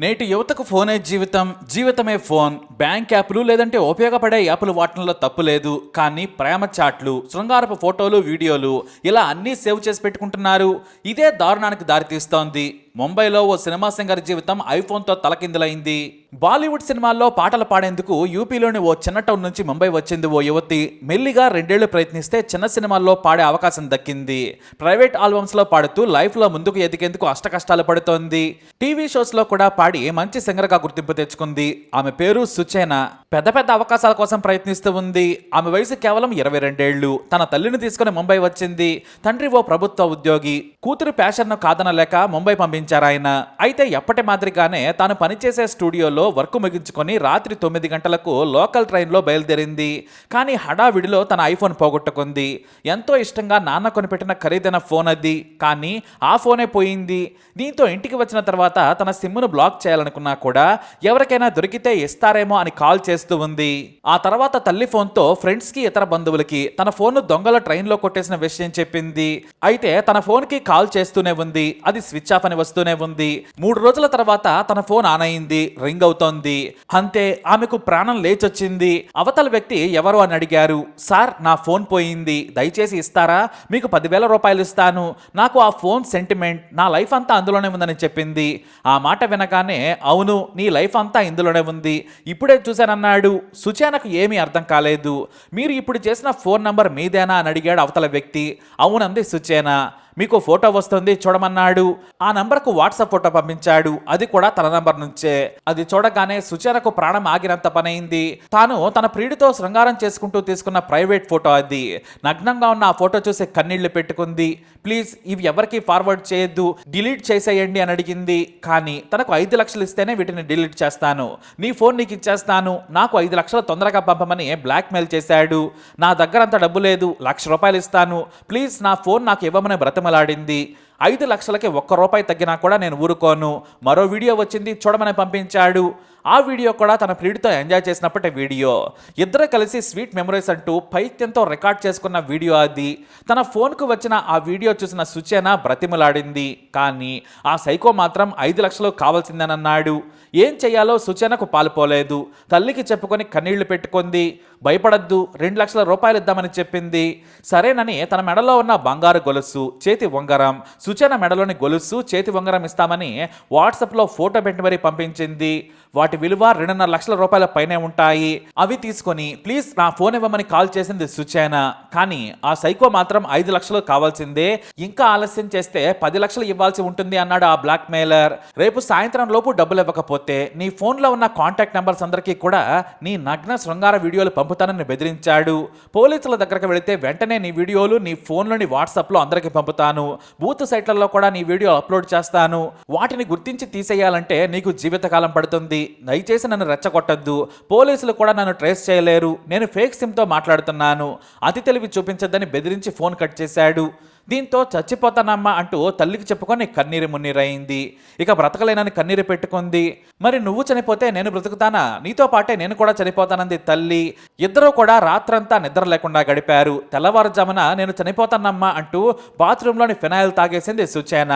నేటి యువతకు ఫోనే జీవితం. జీవితమే ఫోన్. బ్యాంక్ యాప్లు లేదంటే ఉపయోగపడే యాప్లు వాడటంలో తప్పు లేదు. కానీ ప్రేమ చాట్లు శృంగారపు ఫోటోలు వీడియోలు ఇలా అన్నీ సేవ్ చేసి పెట్టుకుంటున్నారు. ఇదే దారుణానికి దారితీస్తోంది. ముంబైలో ఓ సినిమా సింగర్ జీవితం ఐఫోన్తో తలకిందులైంది. బాలీవుడ్ సినిమాల్లో పాటలు పాడేందుకు యూపీలోని ఓ చిన్న టౌన్ నుంచి ముంబై వచ్చింది ఓ యువతి. మెల్లిగా రెండేళ్ళు ప్రయత్నిస్తే చిన్న సినిమాల్లో పాడే అవకాశం దక్కింది. ప్రైవేట్ ఆల్బమ్స్లో పాడుతూ లైఫ్లో ముందుకు ఎదిగేందుకు అష్టకష్టాలు పడుతోంది. టీవీ షోస్లో కూడా పాడి మంచి సింగర్గా గుర్తింపు తెచ్చుకుంది. ఆమె పేరు సుచేన. పెద్ద పెద్ద అవకాశాల కోసం ప్రయత్నిస్తూ ఉంది. ఆమె వయసు కేవలం ఇరవై రెండేళ్ళు. తన తల్లిని తీసుకుని ముంబై వచ్చింది. తండ్రి ఓ ప్రభుత్వ ఉద్యోగి. కూతురు ప్యాషన్ను కాదనలేక ముంబై పంపించారు ఆయన. అయితే ఎప్పటి మాదిరిగానే తాను పనిచేసే స్టూడియోలో వర్క్ ముగించుకొని రాత్రి తొమ్మిది గంటలకు లోకల్ ట్రైన్లో బయలుదేరింది. కానీ హడావిడిలో తన ఐఫోన్ పోగొట్టుకుంది. ఎంతో ఇష్టంగా నాన్న కొనిపెట్టిన ఖరీదైన ఫోన్ అది. కానీ ఆ ఫోనే పోయింది. దీంతో ఇంటికి వచ్చిన తర్వాత తన సిమ్ను బ్లాక్ చేయాలనుకున్నా కూడా ఎవరికైనా దొరికితే ఇస్తారేమో అని కాల్ చేస్తూ ఉంది. ఆ తర్వాత తల్లి ఫోన్తో ఫ్రెండ్స్కి ఇతర బంధువులకి తన ఫోన్ను దొంగల ట్రైన్లో కొట్టేసిన విషయం చెప్పింది. అయితే తన ఫోన్కి కాల్ చేస్తూనే ఉంది. అది స్విచ్ ఆఫ్ అని వస్తూనే ఉంది. మూడు రోజుల తర్వాత తన ఫోన్ ఆన్ అయింది రింగ్ అవుతోంది. అంతే ఆమెకు ప్రాణం లేచొచ్చింది. అవతల వ్యక్తి ఎవరు అని అడిగారు. సార్ నా ఫోన్ పోయింది. దయచేసి ఇస్తారా? మీకు పదివేల రూపాయలు ఇస్తాను. నాకు ఆ ఫోన్ సెంటిమెంట్ నా లైఫ్ అంతా అందులోనే ఉందని చెప్పింది. ఆ మాట వినగానే అవును నీ లైఫ్ అంతా ఇందులోనే ఉంది. ఇప్పుడే చూశానన్నాడు. సుచేనకు ఏమీ అర్థం కాలేదు. మీరు ఇప్పుడు చేసిన ఫోన్ నంబర్ మీదేనా? అని అడిగాడు అవతల వ్యక్తి. అవునంది సుచేనా. మీకు ఫోటో వస్తుంది చూడమన్నాడు. ఆ నంబర్కు వాట్సాప్ ఫోటో పంపించాడు. అది కూడా తన నంబర్ నుంచే. అది చూడగానే సుచనకు ప్రాణం ఆగినంత పనైంది. తాను తన ప్రియుడితో శృంగారం చేసుకుంటూ తీసుకున్న ప్రైవేట్ ఫోటో అది. నగ్నంగా ఉన్న ఆ ఫోటో చూసి కన్నీళ్ళు పెట్టుకుంది. ప్లీజ్ ఇవి ఎవరికి ఫార్వర్డ్ చేయొద్దు. డిలీట్ చేసేయండి అని అడిగింది. కానీ తనకు ఐదు లక్షలు ఇస్తేనే వీటిని డిలీట్ చేస్తాను. నీ ఫోన్ నీకు ఇచ్చేస్తాను. నాకు ఐదు లక్షలు తొందరగా పంపమని బ్లాక్మెయిల్ చేశాడు. నా దగ్గర అంత డబ్బు లేదు. లక్ష రూపాయలు ఇస్తాను. ప్లీజ్ నా ఫోన్ నాకు ఇవ్వమని బ్రతమలాడింది ఐదు లక్షలకి ఒక్క రూపాయి తగ్గినా కూడా నేను ఊరుకోను. మరో వీడియో వచ్చింది చూడమని పంపించాడు. ఆ వీడియో కూడా తన ప్రియుడితో ఎంజాయ్ చేసినప్పటి వీడియో. ఇద్దరు కలిసి స్వీట్ మెమరీస్ అంటూ పైత్యంతో రికార్డ్ చేసుకున్న వీడియో అది. తన ఫోన్కు వచ్చిన ఆ వీడియో చూసిన సుచేన బ్రతిమలాడింది. కానీ ఆ సైకో మాత్రం ఐదు లక్షలు కావాల్సిందేనన్నాడు. ఏం చేయాలో సుచేనకు పాలుపోలేదు. తల్లికి చెప్పుకొని కన్నీళ్ళు పెట్టుకుంది. భయపడద్దు రెండు లక్షల రూపాయలు ఇద్దామని చెప్పింది. సరేనని తన మెడలో ఉన్న బంగారు గొలుసు చేతి ఉంగరం సుచన మెడలోని గొలుసు చేతి ఉంగరం ఇస్తామని వాట్సాప్లో ఫోటో పెట్టి మరీ పంపించింది. వాటి విలువ రెండున్నర లక్షల రూపాయల పైనే ఉంటాయి. అవి తీసుకొని ప్లీజ్ నా ఫోన్ ఇవ్వమని కాల్ చేసింది సుచేన. కానీ ఆ సైకో మాత్రం ఐదు లక్షలు కావాల్సిందే. ఇంకా ఆలస్యం చేస్తే పది లక్షలు ఇవ్వాల్సి ఉంటుంది అన్నాడు ఆ బ్లాక్ మెయిలర్ రేపు సాయంత్రం లోపు డబ్బులు ఇవ్వకపోతే నీ ఫోన్లో ఉన్న కాంటాక్ట్ నెంబర్స్ అందరికీ కూడా నీ నగ్న శృంగార వీడియోలు పంపుతానని బెదిరించాడు. పోలీసుల దగ్గరకు వెళితే వెంటనే నీ వీడియోలు నీ ఫోన్లోని వాట్సాప్లో అందరికీ పంపుతాను. బూత్ సైట్లలో కూడా నీ వీడియో అప్లోడ్ చేస్తాను. వాటిని గుర్తించి తీసేయాలంటే నీకు జీవితకాలం పడుతుంది. దయచేసి నన్ను రెచ్చగొట్టద్దు. పోలీసులు కూడా నన్ను ట్రేస్ చేయలేరు. నేను ఫేక్ సిమ్తో మాట్లాడుతున్నాను. అతి తెలివి చూపించద్దని బెదిరించి ఫోన్ కట్ చేశాడు. దీంతో చచ్చిపోతానమ్మా అంటూ తల్లికి చెప్పుకొని కన్నీరు మున్నీరైంది. ఇక బ్రతకలేనని కన్నీరు పెట్టుకుంది. మరి నువ్వు చనిపోతే నేను బ్రతుకుతానా? నీతో పాటే నేను కూడా చనిపోతానంది తల్లి. ఇద్దరూ కూడా రాత్రంతా నిద్ర లేకుండా గడిపారు. తెల్లవారుజామున నేను చనిపోతానమ్మా అంటూ బాత్రూంలోని ఫినాయిల్ తాగేసింది సుచేన.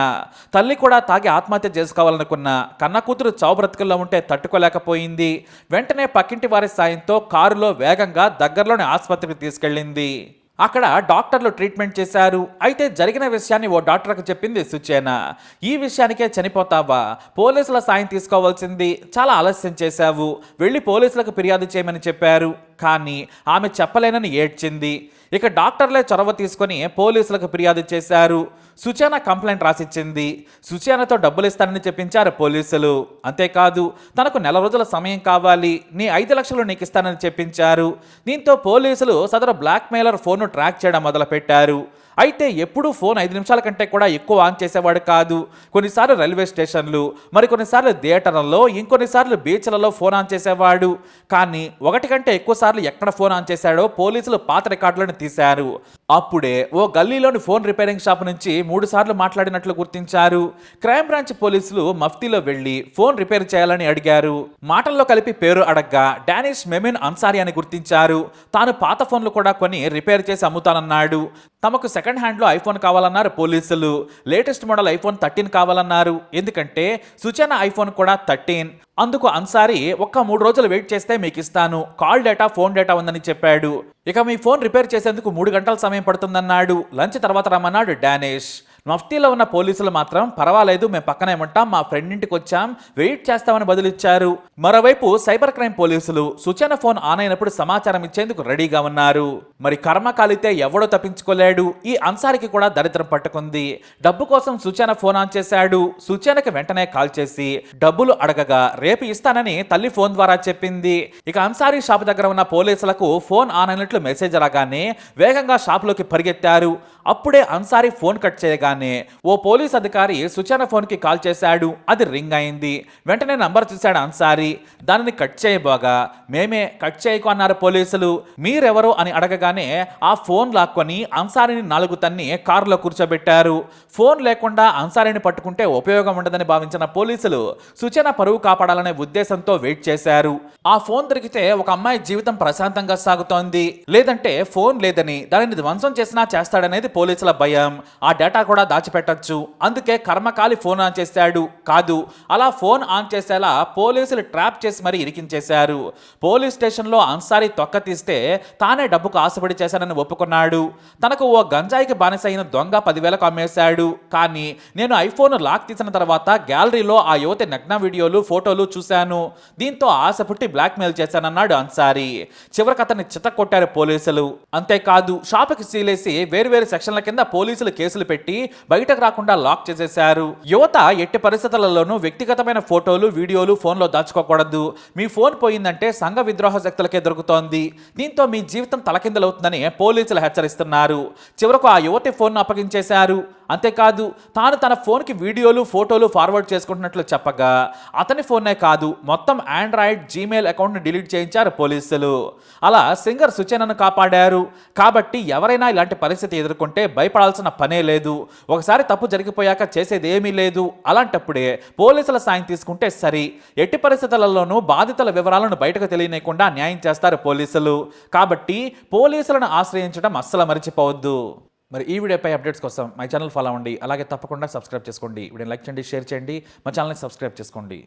తల్లి కూడా తాగి ఆత్మహత్య చేసుకోవాలనుకున్న కన్న కూతురు చావు బ్రతుకుల్లో ఉంటే తట్టుకోలేకపోయింది. వెంటనే పక్కింటి వారి సాయంతో కారులో వేగంగా దగ్గరలోని ఆసుపత్రికి తీసుకెళ్ళింది. అక్కడ డాక్టర్లు ట్రీట్మెంట్ చేశారు. అయితే జరిగిన విషయాన్ని ఓ డాక్టర్కి చెప్పింది సుచేన. ఈ విషయానికే చనిపోతావా? పోలీసుల సాయం తీసుకోవాల్సింది. చాలా ఆలస్యం చేశావు. వెళ్ళి పోలీసులకు ఫిర్యాదు చేయమని చెప్పారు. కానీ ఆమె చెప్పలేనని ఏడ్చింది. ఇక డాక్టర్లే చొరవ తీసుకొని పోలీసులకు ఫిర్యాదు చేశారు. సుచేన కంప్లైంట్ రాసిచ్చింది. సుచేనతో డబ్బులు ఇస్తానని చెప్పించారు పోలీసులు. అంతేకాదు తనకు నెల రోజుల సమయం కావాలి. నీ ఐదు లక్షలు నీకు ఇస్తానని చెప్పించారు. దీంతో పోలీసులు సదరు బ్లాక్ మెయిలర్ ఫోన్ను ట్రాక్ చేయడం మొదలుపెట్టారు. అయితే ఎప్పుడూ ఫోన్ ఐదు నిమిషాల కంటే కూడా ఎక్కువ ఆన్ చేసేవాడు కాదు. కొన్నిసార్లు రైల్వే స్టేషన్లు మరి కొన్నిసార్లు థియేటర్లలో ఇంకొన్నిసార్లు బీచ్లలో ఫోన్ ఆన్ చేసేవాడు. కానీ ఒకటి కంటే ఎక్కువ సార్లు ఎక్కడ ఫోన్ ఆన్ చేశాడో పోలీసులు పాత రికార్డులను తీశారు. అప్పుడే ఓ గల్లీలోని ఫోన్ రిపేరింగ్ షాప్ నుంచి మూడుసార్లు మాట్లాడినట్లు గుర్తించారు. క్రైమ్ బ్రాంచ్ పోలీసులు మఫ్తీలో వెళ్ళి ఫోన్ రిపేర్ చేయాలని అడిగారు. మాటల్లో కలిపి పేరు అడగ్గా డానిష్ మెమిన్ అన్సారీ అని గుర్తించారు. తాను పాత ఫోన్లు కూడా కొని రిపేర్ చేసి అమ్ముతానన్నాడు. తమకు సెకండ్ హ్యాండ్లో ఐఫోన్ కావాలన్నారు పోలీసులు. లేటెస్ట్ మోడల్ ఐఫోన్ థర్టీన్ కావాలన్నారు. ఎందుకంటే సుచన ఐఫోన్ కూడా థర్టీన్. అందుకు అన్సారీ ఒక్క మూడు రోజులు వెయిట్ చేస్తే మీకు ఇస్తాను కాల్ డేటా ఫోన్ డేటా ఉందని చెప్పాడు. ఇక మీ ఫోన్ రిపేర్ చేసేందుకు మూడు గంటల సమయం పడుతుందన్నాడు. లంచ్ తర్వాత రమ్మన్నాడు డానేష్. నఫ్టీలో ఉన్న పోలీసులు మాత్రం పర్వాలేదు మేము పక్కనే ఉంటాం మా ఫ్రెండ్ ఇంటికి వచ్చాం వెయిట్ చేస్తామని బదులిచ్చారు. మరోవైపు సైబర్ క్రైమ్ పోలీసులు సుచన ఫోన్ ఆన్ అయినప్పుడు సమాచారం ఇచ్చేందుకు రెడీగా ఉన్నారు. మరి కర్మ కాలితే ఎవడో తప్పించుకోలేడు ఈ అన్సారికి కూడా దరిద్రం పట్టుకుంది. డబ్బు కోసం సుచన ఫోన్ ఆన్ చేశాడు సూచనకి వెంటనే కాల్ చేసి డబ్బులు అడగగా రేపు ఇస్తానని తల్లి ఫోన్ ద్వారా చెప్పింది. ఇక అన్సారీ షాప్ దగ్గర ఉన్న పోలీసులకు ఫోన్ ఆన్ అయినట్లు మెసేజ్ రాగానే వేగంగా షాప్లోకి పరిగెత్తారు. అప్పుడే అన్సారీ ఫోన్ కట్ చేయగానే ఓ పోలీస్ అధికారి సుచన ఫోన్కి కాల్ చేశాడు. అది రింగ్ అయింది. వెంటనే నంబర్ చూశాడు అన్సారీ. దానిని కట్ చేయబోగా. మేమే కట్ చేయకు అన్నారు పోలీసులు. మీరెవరు అని అడగగానే ఆ ఫోన్ లాక్కొని అన్సారీని నాలుగు తన్ని కారులో కూర్చోబెట్టారు. ఫోన్ లేకుండా అన్సారీని పట్టుకుంటే ఉపయోగం ఉండదని భావించిన పోలీసులు సుచన పరువు కాపాడాలనే ఉద్దేశంతో వెయిట్ చేశారు. ఆ ఫోన్ దొరికితే ఒక అమ్మాయి జీవితం ప్రశాంతంగా సాగుతోంది. లేదంటే ఫోన్ లేదని దానిని ధ్వంసం చేసినా చేస్తాడనేది పోలీసుల భయం. ఆ డేటా కూడా దాచిపెట్టొచ్చు. అందుకే కర్మకాలి ఫోన్ ఆన్ చేశాడు. కాదు అలా ఫోన్ ఆన్ చేసేలా పోలీసులు ట్రాప్ చేసి మరీ ఇరికించేశారు. పోలీస్ స్టేషన్లో అన్సారీ తొక్క తీస్తే తానే డబ్బుకు ఆశపడి చేశానని ఒప్పుకున్నాడు. తనకు ఓ గంజాయికి బానిస అయిన దొంగ పదివేలకు అమ్మేశాడు. కానీ నేను ఐఫోన్ లాక్ తీసిన తర్వాత గ్యాలరీలో ఆ యువతి నగ్న వీడియోలు ఫోటోలు చూశాను. దీంతో ఆశ పుట్టి బ్లాక్మెయిల్ చేశానన్నాడు అన్సారీ. చివరికి అతన్ని చిత కొట్టారు పోలీసులు. అంతేకాదు షాపుకి సీలేసి వేరువేరు సెక్షన్ల కింద పోలీసులు కేసులు పెట్టి బయటకు రాకుండా లాక్ చేసేశారు. యువత ఎట్టి పరిస్థితులలోనూ వ్యక్తిగతమైన ఫోటోలు వీడియోలు ఫోన్లో దాచుకోకూడదు. మీ ఫోన్ పోయిందంటే సంఘ విద్రోహ శక్తులకే దొరుకుతోంది. దీంతో మీ జీవితం తలకిందలవుతుందని పోలీసులు హెచ్చరిస్తున్నారు. చివరకు ఆ యువతి ఫోన్ను అప్పగించేశారు. అంతేకాదు తాను తన ఫోన్కి వీడియోలు ఫోటోలు ఫార్వర్డ్ చేసుకుంటున్నట్లు చెప్పగా అతని ఫోన్నే కాదు మొత్తం ఆండ్రాయిడ్ జీమెయిల్ అకౌంట్ని డిలీట్ చేయించారు పోలీసులు. అలా సింగర్ సుచనను కాపాడారు. కాబట్టి ఎవరైనా ఇలాంటి పరిస్థితి ఎదుర్కొంటే భయపడాల్సిన పనే లేదు. ఒకసారి తప్పు జరిగిపోయాక చేసేది ఏమీ లేదు. అలాంటప్పుడే పోలీసుల సాయం తీసుకుంటే సరి. ఎట్టి పరిస్థితులలోనూ బాధితుల వివరాలను బయటకు తెలియనియకుండా న్యాయం చేస్తారు పోలీసులు. కాబట్టి పోలీసులను ఆశ్రయించడం అస్సలు మర్చిపోవద్దు. మరి ఈ వీడియోపై అప్డేట్స్ కోసం మై ఛానల్ ఫాలో అవ్వండి. అలాగే తప్పకుండా సబ్స్క్రైబ్ చేసుకోండి. వీడియో లైక్ చేయండి షేర్ చేయండి. మా ఛానల్ని సబ్స్క్రైబ్ చేసుకోండి.